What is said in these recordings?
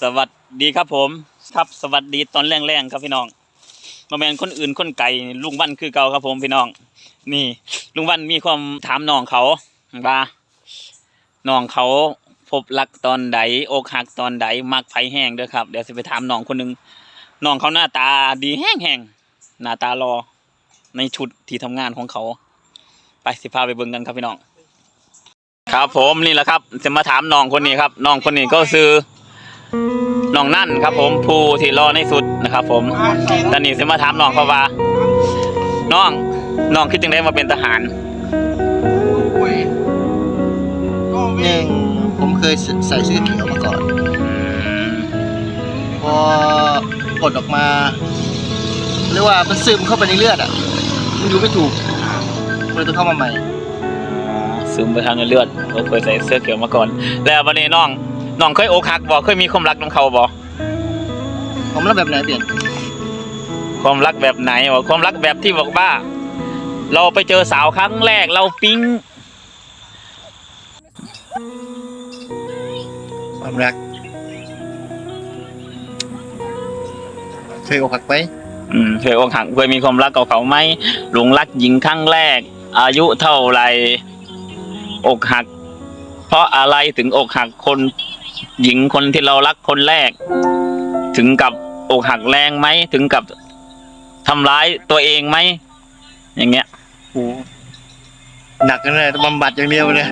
สวัสดีครับผมครับสวัสดีตอนแรงๆครับพี่น้องมาแมนคนอื่นคนไก่ลุงวันคือเก่าครับผมพี่น้อง นี่ลุงวันมีความถามน้องเขาว่าน้องเขาพบรักตอนใดอกหักตอนใดมักไผแห้งเด้อครับเดี๋ยวจะไปถามน้องคนนึงน้องเขาหน้าตาดีแห้งๆหน้าตารอในชุดที่ทำงานของเขา ไปสิพาไปเบิ่งกันครับพี่น้อง ครับผมนี่แหละครับ จะมาถามน้องคนนี้ครับน้องคนนี้ก็คือ น้องนั่นครับ ผมผู้ที่รอในสุดนะครับ ผมตอนนี้จะมาถามน้องเขาว่าน้องน้องคิดจังได้มาเป็นทหารหนึ่งผมเคยใส่เสื้อเขียวมาก่อนพอปลดออกมาเรียกว่ามันซึมเข้าไปในเลือดอะมันดูไม่ถูกเลยต้องเข้ามาใหม่ซึมไปทางเลือดเขาเคยใส่เสื้อเขียวมาก่อน แล้ววันนี้น้อง น้องเคยอกหักบ่เคยมีความรักของเขาบ่ผมรับแบบไหนเปลี่ยนความรักแบบไหนบ่ความรักแบบที่บอกว่า เราไปเจอสาวครั้งแรกเราปิ๊งความรักเคยอกหักไหมอืมเคยอกหักเคยมีความรักกับเขาไหมหลงรักหญิงครั้งแรก อายุเท่าไหร่อกหัก เพราะอะไรถึงอกหักคน หญิงคนที่เรารักคนแรก ถึงกับอกหักแรงไหมถึงกับทำร้ายตัวเองไหมอย่างเงี้ยโอ้หนักนะบำบัดอย่างเดียวเลย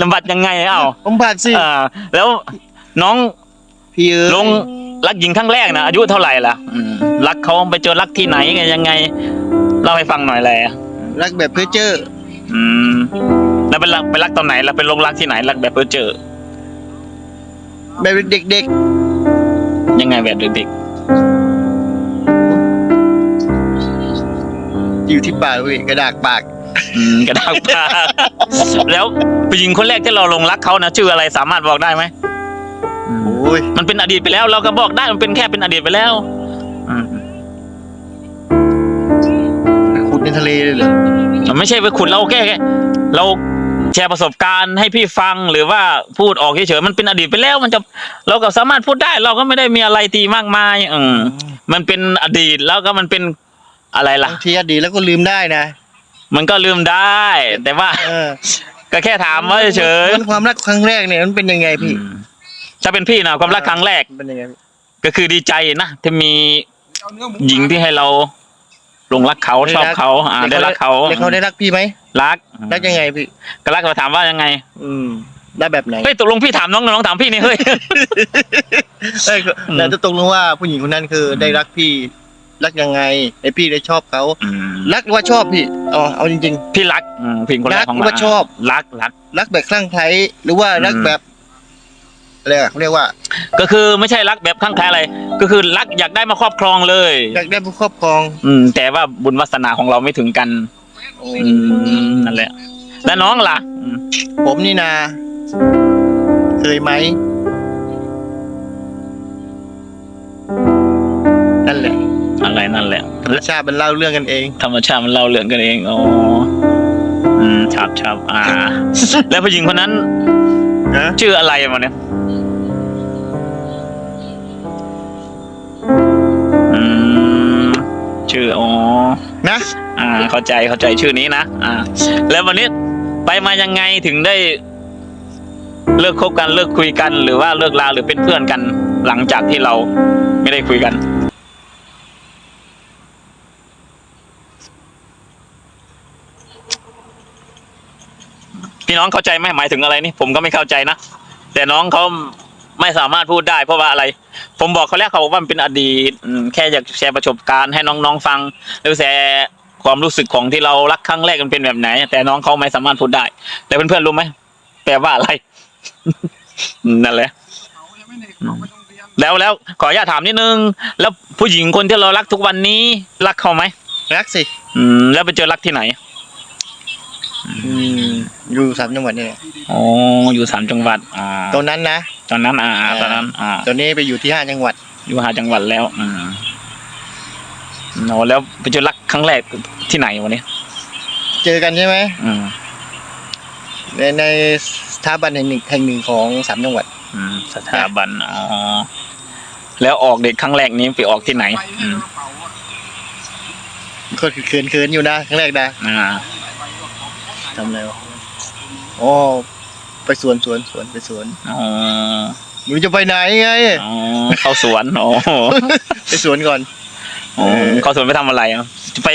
ลำบัดยังไงเอ้าบำบัดสิอ่าแล้วน้องพี่เอ๋ยลงรักหญิงครั้งแรกนะอายุเท่าไหร่ล่ะอืมรักเขาไปเจอรักที่ไหนไงยังไงเล่าให้ฟังหน่อยแหละรักแบบเพื่อเจออืม แล้วไปรักไปรักตอนไหนแล้วไปลงรักที่ไหนรักแบบเพื่อเจอ แบบเด็กยังไงแบบเด็กๆ อยู่ที่ปากเว้ยกระดากปากๆอืมกระดากปากแล้วผู้หญิงคนแรกที่เราลงรักเขานะชื่ออะไรสามารถบอกได้ไหมอืมโอ้ยมันเป็นอดีตไปแล้ว เราก็บอกได้มันเป็นแค่เป็นอดีตไปแล้วอืมขุดในทะเลเลยเหรอมันไม่ใช่ไปขุดเราแค่แค่เรา แชร์ประสบการณ์ให้พี่ฟังหรือว่าพูดออกเฉยๆมันเป็นอดีตไปแล้วมันจะเราก็สามารถพูดได้ เราก็ไม่ได้มีอะไรตีมากมาย อืมมันเป็นอดีตแล้วก็มันเป็นอะไรล่ะบางทีอดีตแล้วก็ลืมได้นะ มันก็ลืมได้ แต่ว่าเออก็แค่ถามว่าเฉยมันความรักครั้งแรกเนี่ยมันเป็นยังไงๆพี่อืมถ้าเป็นพี่นะความรักครั้งแรกมันเป็นยังไงพี่ก็คือดีใจนะที่มีหญิงที่ให้เราห ลงรักเขาชอบเขาอ่าได้รักเขาแล้วเขาได้รักพี่ไหมรักรักยังไงพี่ก็รักเราถามว่ายังไง อืมได้แบบไหนเฮ้ยตกลงพี่ถามน้องน้องถามพี่นี่เฮ้ยเอ้ยแล้วจะตกลงว่าผู้หญิงคนนั้นคือได้รักพี่รักยังไงไอพี่ได้ชอบเขารักหรือว่าชอบพี่เอาเอาจริงพี่รักอืมผู้หญิงคนแรกของรักหรือว่าชอบรักรักๆรักแบบคลั่งไคล้หรือว่ารักอืมแบบ อะไรอะเขาเรียกว่าก็คือไม่ใช่รักแบบข้างแคล้อะไร ก็คือรักอยากได้มาครอบครองเลย อยากได้ผู้ครอบครอง อืม แต่ว่าบุญวาสนาของเราไม่ถึงกันอืมนั่นแหละ แล้วน้องล่ะอืมผมนี่นา เคยไหมนั่นแหละอะไรนั่นแหละธรรมชาติมันเล่าเรื่องกันเอง ธรรมชาติมันเล่าเรื่องกันเอง อ๋อ อืมชับชับอ่า แล้วผู้หญิงคนนั้นนะชื่ออะไรมาเนี่ย ชื่ออ๋อนะอ่า เข้าใจเข้าใจชื่อนี้นะอ่า แล้ววันนี้ไปมายังไงถึงได้ เลิกคบกันเลิกคุยกัน หรือว่าเลิกลาหรือเป็นเพื่อนกัน หลังจากที่เราไม่ได้คุยกัน พี่น้องเข้าใจไหมหมายถึงอะไรนี่ผมก็ไม่เข้าใจนะแต่น้องเขาไม่สามารถพูดได้เพราะว่าอะไร ผมบอกเขาแล้วเขาบอกว่ามันเป็นอดีตอืมแค่อยากแชร์ประสบการณ์ให้น้องๆฟังหรือแชร์ความรู้สึกของที่เรารักครั้งแรกมันเป็นแบบไหน แต่น้องเขาไม่สามารถพูดได้ แต่เพื่อนๆรู้ไหมแปลว่าอะไร นั่นแหละแล้วแล้วขออนุญาตถามนิดนึง แล้วผู้หญิงคนที่เรารักทุกวันนี้ รักเขาไหมรักสิอืมแล้วไปเจอรักที่ไหนอืมอยู่สามจังหวัดนี่แหละอ๋ออยู่สามจังหวัดอ่าตรงนั้นนะ ตอนนั้นอ่าอ่าตอนนั้นอ่าตอนนี้ไปอยู่ที่ห้าจังหวัด อยู่หาจังหวัดแล้วอืมโอ้แล้วไปเจอรักครั้งแรกที่ไหนวันนี้ เจอกันใช่ไหมอืมในในสถาบันแห่งหนึ่งแห่งหนึ่งของสามจังหวัด อืมสถาบันอ๋อแล้วออกเด็กครั้งแรกนี้ไปออกที่ไหน อืมก็คือเขินเขินๆอยู่นะครั้งแรกนะอ่าทำอะไรวะอ๋อ ไปสวนสวนสวนไปสวนอ๋อไมึงจะไปไหนไงอ๋อเข้าสวนอ๋อไปสวนก่อนอ๋อเข้าสวนไปทำอะไรอะจะไป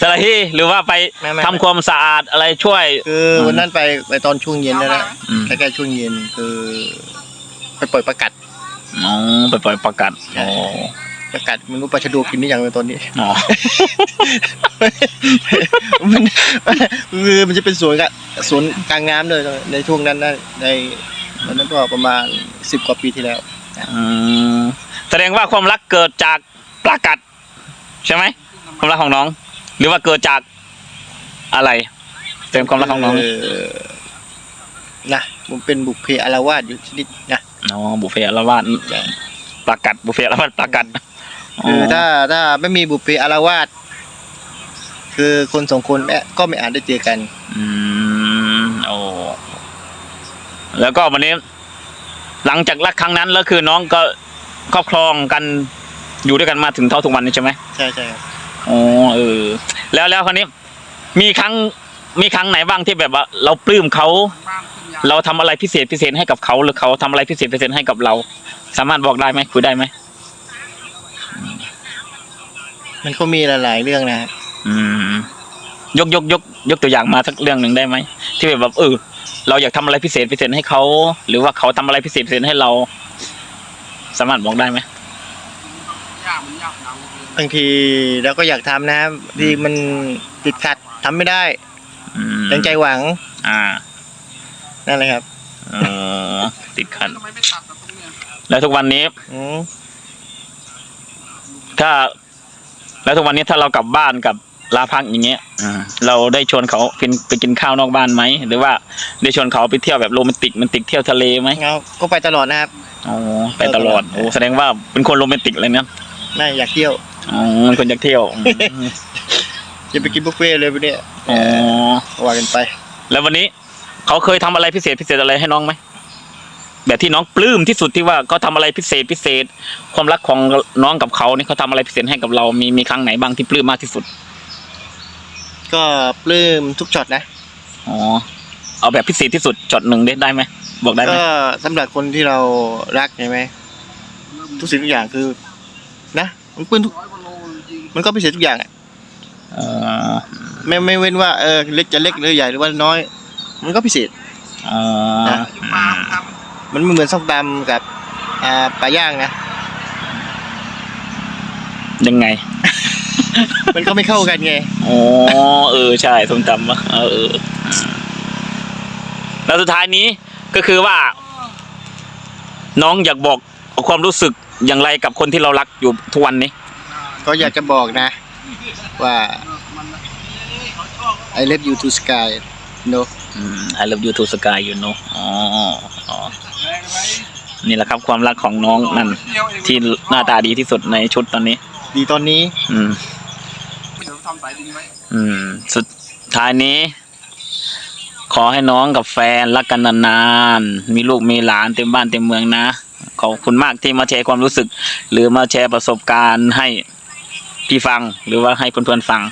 สระที่หรือว่าไปไม่ไม่ทำความสะอาดอะไรช่วย คือวันนั้นไปไปตอนช่วงเย็นแล้วนะอืมใกล้ๆช่วงเย็นคือ ไปปล่อยประกัดอ๋อไปปล่อยประกัดอ๋อ ประกัดมันรู้ปลาชะโดกินได้ยังในตอนนี้อ๋อมันคือมันจะเป็นสวนกะสวนกลางน้ำเลยในช่วงนั้นนะในตอนนั้นก็ประมาณสิบกว่าปีที่แล้วอืมแสดงว่าความรักเกิดจากประกัด ใช่ไหมความรักของน้อง หรือว่าเกิดจากอะไรเต็มความรักของน้องเนะมันเป็นบุพเพอารวาสอยู่ชนิดนะอ๋อบุฟเฟ่ละวาดประกัดบุฟเฟ่ละวาดประกัด คือถ้าถ้าไม่มีบุพเพอารวาสคือคนสองคนแม่ก็ไม่อาจได้เจอกัน อืมโอ้แล้วก็วันนี้ หลังจากรักครั้งนั้นแล้วคือน้องก็ครอบครองกันอยู่ด้วยกันมาถึงเท่าทุกวันนี้ใช่ไหมใช่ใช่ครับอ๋อเออ แล้วแล้วคราวนี้ มีครั้งมีครั้งไหนบ้างที่แบบว่า เราปลื้มเขา เราทำอะไรพิเศษพิเศษให้กับเขาหรือเขาทำอะไรพิเศษพิเศษให้กับเรา สามารถบอกได้ไหมคุยได้ไหม มันก็มีหลายๆเรื่องนะอืม ยกยกยก ยกตัวอย่างมาสักเรื่องหนึ่งได้ไหมที่แบบเออเราอยากทำอะไรพิเศษพิเศษให้เขาหรือว่าเขาทำอะไรพิเศษพิเศษให้เรา สามารถบอกได้ไหมบางทีเราก็อยากทำนะที่มันติดขัดทำไม่ได้อืมตั้งใจหวังอ่า นั่นแหละครับเออ ติดขัดแล้วทุกวันนี้ อืมถ้า แล้วทุกวันนี้ถ้าเรากลับบ้านกับลาพักอย่างเงี้ยอ่าเราได้ชวนเขาไปไปกินข้าวนอกบ้านไหมหรือว่าได้ชวนเขาไปเที่ยวแบบโรแมนติกแมนติกเที่ยวทะเลไหมเอาก็ไปตลอดนะครับอ๋อไปตลอดโอ้แสดงว่าเป็นคนโรแมนติกเลยเนี่ยไม่อยากเที่ยวอ๋อเป็นคนอยากเที่ยวอืมจะไปกินบุฟเฟ่ต์เลยไปเนี่ยอ๋อว่ากันไป แล้ววันนี้เขาเคยทำอะไรพิเศษพิเศษอะไรให้น้องไหม แบบที่น้องปลื้มที่สุดที่ว่าเขาทำอะไรพิเศษพิเศษ ความรักของน้องกับเขานี่เขาทำอะไรพิเศษให้กับเรามีมีครั้งไหนบ้างที่ปลื้มมากที่สุด ก็ปลื้มทุกช็อตนะอ๋อเอาแบบพิเศษที่สุดจดหนึ่งได้ได้ไหมบอกได้ไหมก็สำหรับคนที่เรารักใช่ไหมทุกสิ่งทุกอย่างคือ นะมันปลื้มทุก มันก็พิเศษทุกอย่างอะเออไม่ไม่เว้นว่าเออเล็กจะเล็กหรือใหญ่หรือว่าน้อย มันก็พิเศษอ๋อนะ มันไม่เหมือนส้มตำกับอ่าปลาย่างนะ ยังไง มันก็ไม่เข้ากันไงอ๋อเออใช่ส้มตำปะเออเออแล้วสุดท้ายนี้ก็คือว่า น้องอยากบอกความรู้สึกอย่างไรกับคนที่เรารักอยู่ทุกวันนี้ ก็อยากจะบอกนะ ว่า I love you to sky no อืม I love you to sky you know อ๋ออ๋อนี่แหละครับความรักของน้องนั่น ที่หน้าตาดีที่สุดในชุดตอนนี้ ดีตอนนี้ อืมเดี๋ยวทำสายดินไว้อืม สุดท้ายนี้ ขอให้น้องกับแฟนรักกันนานๆ มีลูกมีหลานเต็มบ้านเต็มเมืองนะ ขอบคุณมากที่มาแชร์ความรู้สึก หรือมาแชร์ประสบการณ์ให้พี่ฟังหรือว่าให้เพื่อนๆฟัง